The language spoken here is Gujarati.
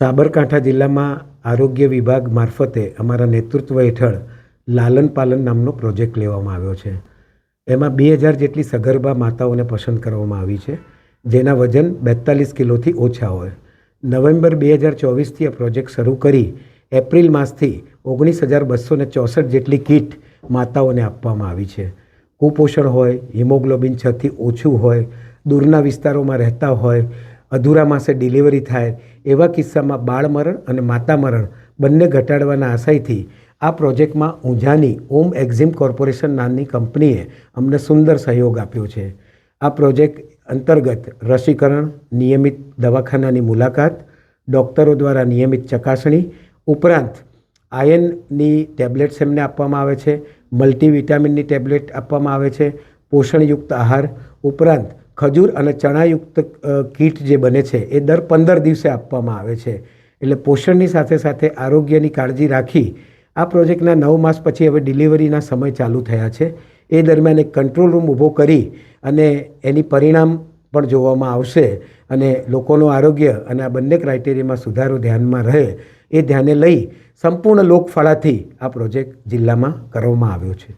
સાબરકાંઠા જિલ્લામાં આરોગ્ય વિભાગ મારફતે અમારા નેતૃત્વ હેઠળ લાલન પાલન નામનો પ્રોજેક્ટ લેવામાં આવ્યો છે. એમાં બે હજાર જેટલી સગર્ભા માતાઓને પસંદ કરવામાં આવી છે, જેના વજન બેતાલીસ કિલોથી ઓછા હોય. નવેમ્બર બે હજાર ચોવીસથી આ પ્રોજેક્ટ શરૂ કરી એપ્રિલ માસથી ઓગણીસ હજાર બસો ને ચોસઠ જેટલી કીટ માતાઓને આપવામાં આવી છે. કુપોષણ હોય, હિમોગ્લોબિન છથી ઓછું હોય, દૂરના વિસ્તારોમાં રહેતા હોય અધૂરા માસે ડિલિવરી થાય એવા કિસ્સામાં બાળમરણ અને માતા મરણ બંને ઘટાડવાના આશયથી આ પ્રોજેક્ટમાં ઊંઝાની ઓમ એક્ઝિમ કોર્પોરેશન નામની કંપનીએ અમને સુંદર સહયોગ આપ્યો છે. આ પ્રોજેક્ટ અંતર્ગત રસીકરણ, નિયમિત દવાખાનાની મુલાકાત, ડૉક્ટરો દ્વારા નિયમિત ચકાસણી, ઉપરાંત આયનની ટેબ્લેટ્સ એમને આપવામાં આવે છે, મલ્ટીવિટામિનની ટેબ્લેટ આપવામાં આવે છે, પોષણયુક્ત આહાર, ઉપરાંત ખજૂર અને ચણાયુક્ત કીટ જે બને છે, એ દર પંદર દિવસે આપવામાં આવે છે. એટલે પોષણની સાથે સાથે આરોગ્યની કાળજી રાખી આ પ્રોજેક્ટના નવ માસ પછી હવે ડિલિવરીના સમય ચાલુ થયા છે. એ દરમિયાન એક કંટ્રોલ રૂમ ઊભો કરી અને એની પરિણામ પણ જોવામાં આવશે અને લોકોનું આરોગ્ય અને આ બંને ક્રાઇટેરિયામાં સુધારો ધ્યાનમાં રહે એ ધ્યાને લઈ સંપૂર્ણ લોકફાળાથી આ પ્રોજેક્ટ જિલ્લામાં કરવામાં આવ્યો છે.